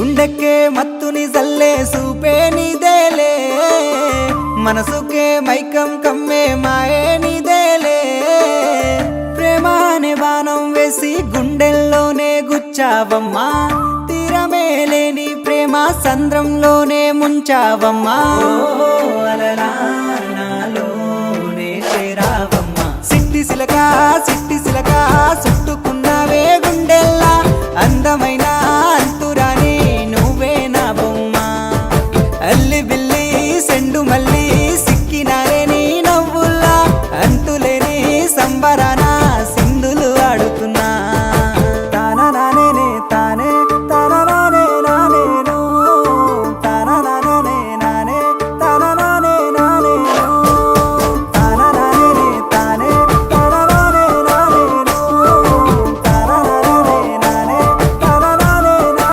గుండెకే మత్తుని జల్లే సూపే నీదేలే. మనసుకే మైకం కమ్మే మాయే నీదేలే. ప్రేమ అనే బాణం వేసి గుండెల్లోనే గుచ్చావమ్మా. తీరమే లేని ప్రేమ సంద్రంలోనే ముంచావమ్మా. సిట్టి సిలక సిట్టి సిలక రెండు మళ్ళీ